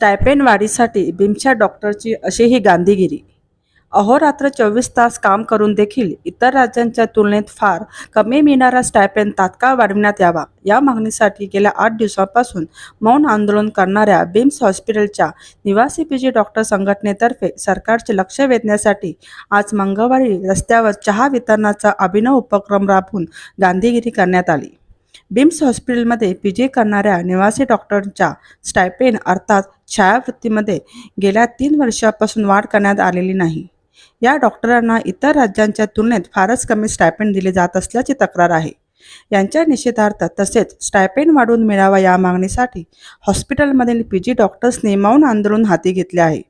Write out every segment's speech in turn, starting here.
Stipend वाढीसाठी बिमच्या डॉक्टरची अशी ही गांधीगिरी. अहोरात्र चोवीस तास काम करून देखील इतर राज्यांच्या तुलनेत फार कमी मिळणारा स्टायपेंड तात्काळ वाढविण्यात यावा या मागणीसाठी गेल्या आठ दिवसांपासून मौन आंदोलन करणाऱ्या बिम्स हॉस्पिटलच्या निवासी पी जी डॉक्टर संघटनेतर्फे सरकारचे लक्ष वेधण्यासाठी आज मंगळवारी रस्त्यावर चहा वितरणाचा अभिनव उपक्रम राबवून गांधीगिरी करण्यात आली. बिम्स हॉस्पिटलमध्ये पी जी करणाऱ्या निवासी डॉक्टरांच्या स्टायपेन अर्थात छायावृत्तीमध्ये गेल्या तीन वर्षापासून वाढ करण्यात आलेली नाही. या डॉक्टरांना इतर राज्यांच्या तुलनेत फारच कमी स्टायपेंड दिले जात असल्याची तक्रार आहे. यांच्या निषेधार्थ तसेच स्टायपेंड वाढून मिळावा या मागणीसाठी हॉस्पिटलमधील पी जी डॉक्टर्सनी मौन आंदोलन हाती घेतले आहे.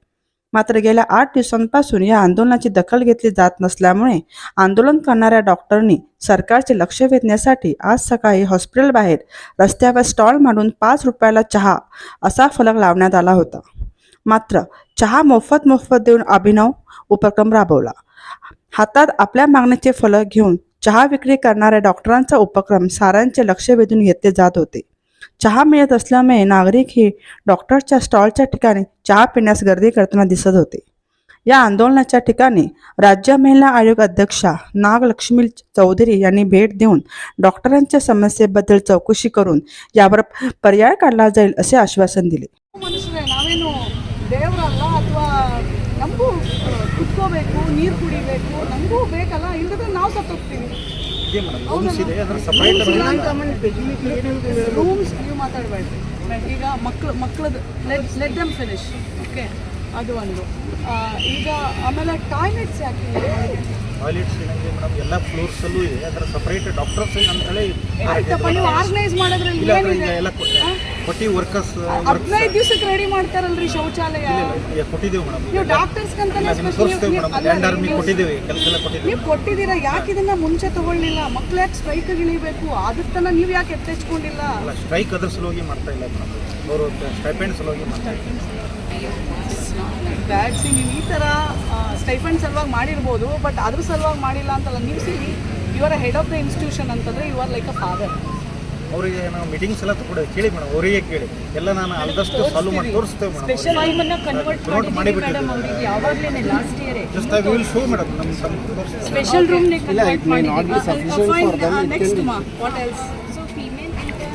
मात्र गेल्या आठ दिवसांपासून या आंदोलनाची दखल घेतली जात नसल्यामुळे आंदोलन करणाऱ्या डॉक्टरांनी सरकारचे लक्ष वेधण्यासाठी आज सकाळी हॉस्पिटल बाहेर रस्त्यावर स्टॉल मांडून पाच रुपयाला चहा असा फलक लावण्यात आला होता. मात्र चहा मोफत मोफत देऊन अभिनव उपक्रम राबवला. हातात आपल्या मागणीचे फलक घेऊन चहा विक्री करणाऱ्या डॉक्टरांचा उपक्रम साऱ्यांचे लक्ष वेधून घेतले जात होते. चहा मिळत असल्यामुळे नागरिक हे डॉक्टरच्या स्टॉलच्या ठिकाणी चहा पिण्यास गर्दी करताना दिसत होते या आंदोलनाच्या ठिकाणी राज्य महिला आयोग अध्यक्षा नागलक्ष्मी चौधरी यांनी भेट देऊन डॉक्टरांच्या समस्येबद्दल चौकशी करून यावर पर्याय काढला जाईल असे आश्वासन दिले ಮನುಷ್ಯರೇ ನಾವೇನು ದೇವರಲ್ಲ ಅಥವಾ ನಮಗೂ ಕುತ್ಕೋಬೇಕು ನೀರು ಕುಡಿಬೇಕು ನಮಗೂ ಬೇಕಲ್ಲ ಇಲ್ಲದ್ರೆ ನಾವು ಸತ್ತೋಗ್ತೀವಿ ಇದೆ ಮೇಡಮ್ ರೂಮ್ಸ್ ಇದೆ ಅದರ ಸಪರೇಟ್ ರೂಮ್ಸ್ ನೀವು ಮಾತಾಡಬೇಡ್ರಿ. ಈಗ ಮಕ್ಳು ಮಕ್ಳದ್ದು let let them finish okay ಅದು ಒಂದು. ಈಗ ಆಮೇಲೆ ಟಾಯ್ಲೆಟ್ಸ್ ಯಾಕೆ? ಟಾಯ್ಲೆಟ್ಸ್ ಏನಿದೆ ಮೇಡಮ್ ಎಲ್ಲ ಫ್ಲೋರ್ಸಲ್ಲೂ ಇದೆ. ಅದರ ಸಪ್ರೇಟ್ ಡಾಕ್ಟರ್ಸ್ ಅಂತೇಳಿ ಆರ್ಗನೈಸ್ ಮಾಡೋದ್ರಲ್ಲಿ ಇಲ್ಲ ಎಲ್ಲ ಕೊಟ್ಟಿ ವರ್ಕರ್ಸ್ ಹದಿನೈದು ದಿವಸಕ್ಕೆ ರೆಡಿ ಮಾಡ್ತಾರಲ್ರಿ ಶೌಚಾಲಯ? ಕೊಟ್ಟಿದ್ದೇವೆ ಮೇಡಮ್. ನೀವು ಡಾಕ್ಟರ್ಸ್ ತೋರಿಸ್ತೇವೆ ಮೇಡಮ್. ಲ್ಯಾಂಡ್ ಆರ್ಮಿ ಕೊಟ್ಟಿದ್ದೇವೆ ಕೆಲಸ ಎಲ್ಲ ಕೊಟ್ಟಿದ್ದೇವೆ. ನೀವು ಕೊಟ್ಟಿದ್ದೀರಾ? ಯಾಕೆ ಇದನ್ನ ಮುಂಚೆ ತಗೊಳ್ಳಿಲ್ಲ ಮಕ್ಳು ಯಾಕೆ ಸ್ಟ್ರೈಕ್ ಇಳಿಬೇಕು? ಅದಕ್ಕನ್ನ ನೀವು ಯಾಕೆ ಎತ್ತೆಚ್ಕೊಂಡಿಲ್ಲ? ಸ್ಟ್ರೈಕ್ ಅದ್ರ ಸಲುವಾಗಿ ಮಾಡ್ತಾ ಇಲ್ಲ ಮೇಡಮ್. ಅವರು ಸ್ಟೈಪೆಂಡ್ ಸಲುವಾಗಿ ಮಾಡ್ತಾ ಇಲ್ಲ. ಬ್ಯಾಡ್ ಸಿ ನೀವು ಈ ಥರ ಸ್ಟೈಫಂಡ್ ಸಲುವಾಗಿ ಮಾಡಿರ್ಬೋದು ಬಟ್ ಅದ್ರ ಸಲುವಾಗಿ ಮಾಡಿಲ್ಲ ಅಂತಲ್ಲ ನೀವು see you are head of the institution ಅಂತಂದ್ರೆ you are like a father ಅವರಿಗೆ ನಾವು ಮೀಟಿಂಗ್ಸ್ ಎಲ್ಲ ತಗೊಂಡು ಕೇಳಿ ಮೇಡಮ್ ಅವರಿಗೆ ಕೇಳಿ. ಎಲ್ಲ ನಾನು ಆಲ್ದಷ್ಟು ಸಾಲ್ವ್ ಮಾಡಿ ತೋರಿಸ್ತೇವೆ ಸ್ಪೆಷಲ್ ಮೇಡಮ್ ಮಾಡಿಬಿಟ್ಟಿದ್ದೀವಿ. ಮೇಡಮ್ ಅವ್ರಿಗೆ ಯಾವಾಗಲೇ last year just I will show madam ನಮ್ಮ ಸ್ಪೆಷಲ್ ರೂಮ್ ನೇ ಕನ್ವರ್ಟ್ ಮಾಡಿದ್ದೀವಿ. ನೆಕ್ಸ್ಟ್ ಮಾ what else so female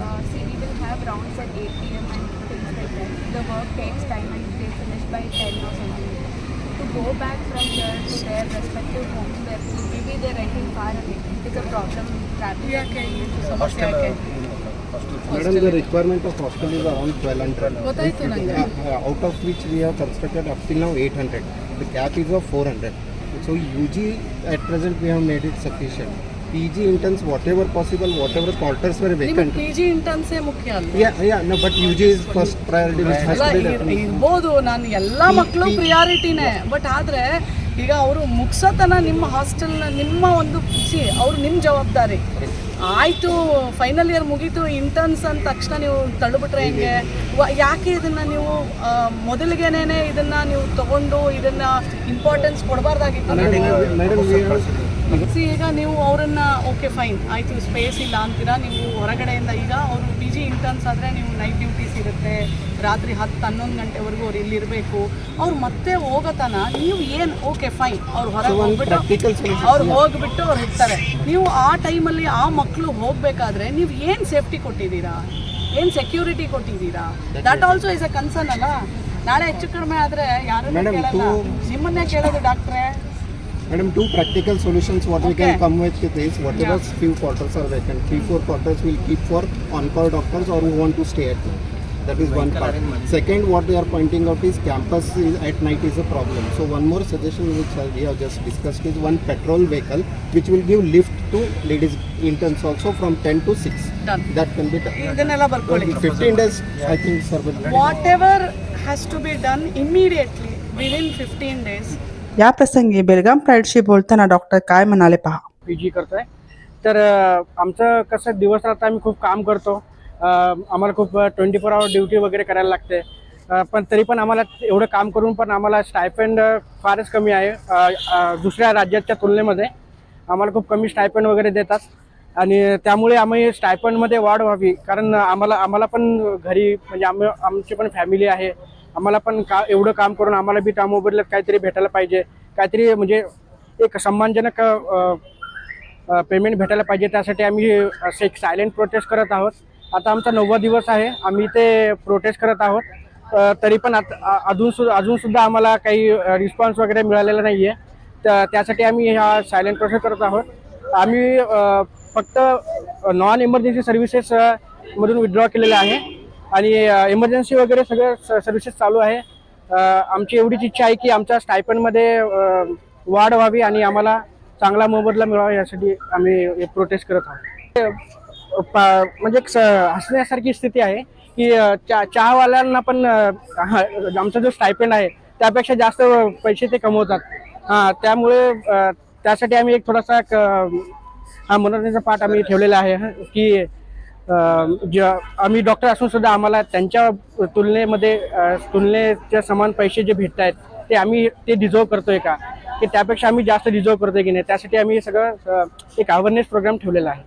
uh, see we will have rounds at 8 p.m. and things like that. The work takes time and they finish by 10 or something. To go back from here to their respective homes where maybe they're renting far away, it's a problem traffic. Yeah, okay. So hostel, okay. Madam, the requirement of hostel is around 1200. Out of which we have constructed up till now 800. The cap is of 400. So UG at present we have made it sufficient. PG interns whatever possible, whatever quarters were ನಿಮಗೆ vacant. P G ಇಂಟರ್ನ್ಸೇ ಮುಖ್ಯ ಅಲ್ಲ Yeah, yeah, no, but UG is first priority which has to be ಇರ್- done. ಇರ್ಬೋದು ನಾನು ಎಲ್ಲ ಮಕ್ಕಳು ಪ್ರಿಯಾರಿಟಿನೇ but ಆದರೆ ಈಗ ಅವರು ಮುಗ್ಸೋತನ ನಿಮ್ಮ ಹಾಸ್ಟೆಲ್ನ ನಿಮ್ಮ ಒಂದು ಸಿ ಅವರು ನಿಮ್ಮ ಜವಾಬ್ದಾರಿ ಆಯಿತು ಫೈನಲ್ ಇಯರ್ ಮುಗೀತು ಇಂಟರ್ನ್ಸ್ ಅಂದ ತಕ್ಷಣ ನೀವು ತಳ್ಳಿಬಿಟ್ರೆ ಹೆಂಗೆ ವ- ಯಾಕೆ ಇದನ್ನು ನೀವು ಆ, ಮೊದಲಿಗೆನೇ ಇದನ್ನು ನೀವು ತಗೊಂಡು ಇದನ್ನು ಇಂಪಾರ್ಟೆನ್ಸ್ ಕೊಡಬಾರ್ದಾಗಿತ್ತು Madam, we have ಸಿ ಈಗ ನೀವು ಅವರನ್ನ ಓಕೆ ಫೈನ್ ಆಯಿತು ಸ್ಪೇಸ್ ಇಲ್ಲ ಅಂತೀರಾ? ನೀವು ಹೊರಗಡೆಯಿಂದ ಈಗ ಅವರು ಪಿ ಜಿ ಇಂಟರ್ನ್ಸ್ ಆದರೆ ನೀವು ನೈಟ್ ಡ್ಯೂಟೀಸ್ ಇರುತ್ತೆ. ರಾತ್ರಿ ಹತ್ತು ಹನ್ನೊಂದು ಗಂಟೆವರೆಗೂ ಅವ್ರು ಇಲ್ಲಿರಬೇಕು. ಅವ್ರು ಮತ್ತೆ ಹೋಗೋತನ ನೀವು ಏನು ಓಕೆ ಫೈನ್ ಅವ್ರು ಹೊರಗೆ ಹೋಗ್ಬಿಟ್ಟು ಅವ್ರು ಹೋಗ್ಬಿಟ್ಟು ಅವ್ರು ಇರ್ತಾರೆ ನೀವು ಆ ಟೈಮಲ್ಲಿ ಆ ಮಕ್ಕಳು ಹೋಗಬೇಕಾದ್ರೆ ನೀವು ಏನು ಸೇಫ್ಟಿ ಕೊಟ್ಟಿದ್ದೀರಾ? ಏನು ಸೆಕ್ಯೂರಿಟಿ ಕೊಟ್ಟಿದ್ದೀರಾ? That also is a concern ಅಲ್ಲ? ನಾಳೆ ಹೆಚ್ಚು ಕಡಿಮೆ ಆದರೆ ಯಾರನ್ನೇ ಕೇಳಲ್ಲ. ನಿಮ್ಮನ್ನೇ ಕೇಳೋದು ಡಾಕ್ಟ್ರೆ Madam, two practical solutions what we Okay. can come with is whatever few quarters are vacant, three, four quarters we'll keep for on-call doctors or who want to stay at home. That is one part. Second, what they are pointing out is campus is, at night is a problem. So one more suggestion which uh, we have just discussed is one petrol vehicle which will give lift to ladies interns also from 10 to 6. Done. That can be done. ಇದನ್ನೆಲ್ಲ ಬರ್ಕೊಳ್ಳಿ 15 days, I think, sir, will whatever has to be done immediately within 15 days या प्रसंगी बेलगाम प्राईडशी बोलताना doctor काय म्हणाले पहा. P G करतोय. तर आमचं कसं दिवस रात्र आम्ही खूप काम करतो. आम्हाला खूप ट्वेंटी फोर आवर ड्युटी वगैरे करायला लागते. पण तरी पण आम्हाला एवढं काम करून पण आम्हाला स्टायपेंड फारच कमी आहे. दुसऱ्या राज्याच्या तुलनेमध्ये आम्हाला खूप कमी स्टायपेंड वगैरे देतात. आणि त्यामुळे आम्ही स्टायपंडमध्ये वाढ व्हावी. कारण आम्हाला आम्हाला पण घरी म्हणजे आम्ही आमची पण फॅमिली आहे. आम्हाला पण का एवढं काम करून आम्हाला बी त्या मोबदल्यात काहीतरी भेटायला पाहिजे. काहीतरी म्हणजे एक सन्मानजनक पेमेंट भेटायला पाहिजे. त्यासाठी आम्ही असं एक सायलेंट प्रोटेस्ट करत आहोत. आता आमचा नववा दिवस आहे. आम्ही ते प्रोटेस्ट करत आहोत. तरी पण आता अजून सुद्धा अजून सुद्धा आम्हाला काही रिस्पॉन्स वगैरे मिळालेला नाही आहे तर त्यासाठी आम्ही हा सायलेंट प्रोसेस करत आहोत. आम्ही फक्त नॉन इमर्जन्सी सर्व्हिसेस मधून विड्रॉ केलेले आहे. आणि इमर्जन्सी वगैरे सगळं सर्व्हिसेस चालू आहे. आमची एवढीच इच्छा आहे की आमच्या स्टायपनमध्ये वाढ व्हावी आणि आम्हाला चांगला मोबदला मिळावा यासाठी आम्ही प्रोटेस्ट करत आहोत. म्हणजे स- हसण्यासारखी स्थिती आहे की चा चहावाल्यांना पण आमचा जो स्टायपेंड आहे त्यापेक्षा जास्त पैसे ते कमवतात. हां त्यामुळे त्यासाठी आम्ही एक थोडासा एक, हा मनोरंजनाचा पाठ आम्ही ठेवलेला आहे की आम्ही डॉक्टर असून सुद्धा आम्हाला त्यांच्या तुलनेमध्ये तुलनेच्या समान पैसे जे भेटत आहेत ते आम्ही ते डिझर्व करतोय का? की त्यापेक्षा आम्ही जास्त डिझर्व करतोय की नाही? त्यासाठी आम्ही सगळं एक अवेअरनेस प्रोग्राम ठेवलेला आहे.